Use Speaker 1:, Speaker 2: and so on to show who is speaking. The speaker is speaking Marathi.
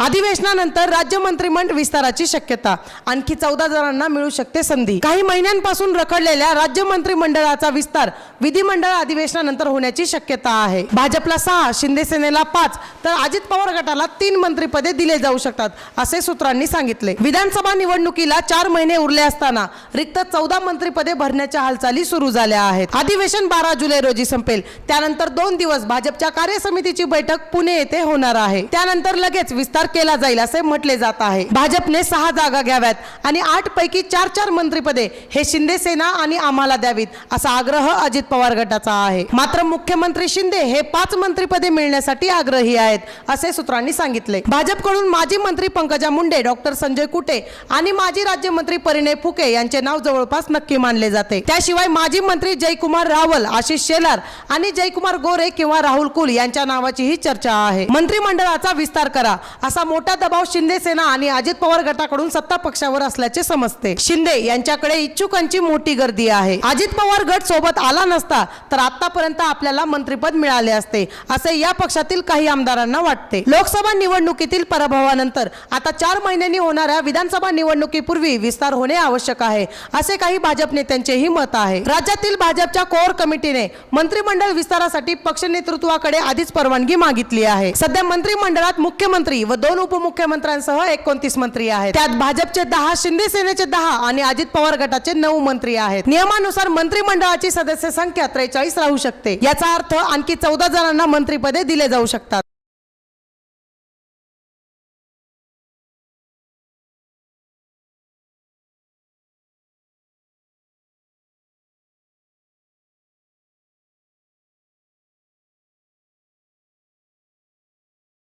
Speaker 1: अधिवेशनानंतर राज्य मंत्रिमंडळ विस्ताराची शक्यता. आणखी चौदा जणांना मिळू शकते संधी. काही महिन्यांपासून रखडलेल्या राज्य मंत्रिमंडळाचा विस्तार विधिमंडळ अधिवेशनानंतर होण्याची शक्यता आहे. भाजपला सहा शिंदे सेनेला पाच तर अजित पवार गटाला तीन मंत्रिपदे दिले जाऊ शकतात असे सूत्रांनी सांगितले. विधानसभा निवडणुकीला चार महिने उरले असताना रिक्त चौदा मंत्रिपदे भरण्याच्या हालचाली सुरू झाल्या आहेत. अधिवेशन बारा जुलै रोजी संपेल. त्यानंतर दोन दिवस भाजपच्या कार्यसमितीची बैठक पुणे येथे होणार आहे. त्यानंतर लगेच विस्तार केला जाईल असे म्हटले जात आहे. भाजपने सहा जागा घ्याव्यात आणि आठ पैकी चार चार मंत्रीपदे हे शिंदे सेना आणि आम्हाला द्यावीत असा आग्रह अजित पवार गटाचा आहे. मात्र मुख्यमंत्री शिंदे हे पाच मंत्रीपदे मिळण्यासाठी आग्रही आहेत असे सूत्रांनी सांगितले. भाजपकडून माजी मंत्री पंकजा मुंडे डॉक्टर संजय कुटे आणि माजी राज्यमंत्री परिणय फुके यांचे नाव जवळपास नक्की मानले जाते. त्याशिवाय माजी मंत्री जयकुमार रावल आशिष शेलार आणि जयकुमार गोरे किंवा राहुल कुल यांच्या नावाचीही चर्चा आहे. मंत्रिमंडळाचा विस्तार करा असा मोठा दबाव शिंदे सेना आणि अजित पवार गटाकडून सत्ता पक्षावर असल्याचे समजते. शिंदे यांच्याकडे इच्छुकांची मोठी गर्दी आहे. अजित पवार गट सोबत आला नसता तर आतापर्यंत आपल्याला मंत्रिपद मिळाले असते असे या पक्षातील काही आमदारांना वाटते. लोकसभा निवडणुकीतील पराभवानंतर आता चार महिन्यांनी होणाऱ्या विधानसभा निवडणुकीपूर्वी विस्तार होणे आवश्यक आहे असे काही भाजप नेत्यांचेही मत आहे. राज्यातील भाजपच्या कोर कमिटीने मंत्रिमंडळ विस्तारासाठी पक्ष नेतृत्वाकडे आधीच परवानगी मागितली आहे. सध्या मंत्रिमंडळात मुख्यमंत्री व दोन उपमुख्यमंत्र्यांसह एकोणतीस मंत्री आहेत. त्यात भाजपचे दहा शिंदे सेनेचे दहा आणि अजित पवार गटाचे नऊ मंत्री आहेत. नियमानुसार मंत्रिमंडळाची सदस्य संख्या त्रेचाळीस राहू शकते. याचा अर्थ आणखी चौदा जणांना मंत्रिपदे दिले जाऊ शकतात.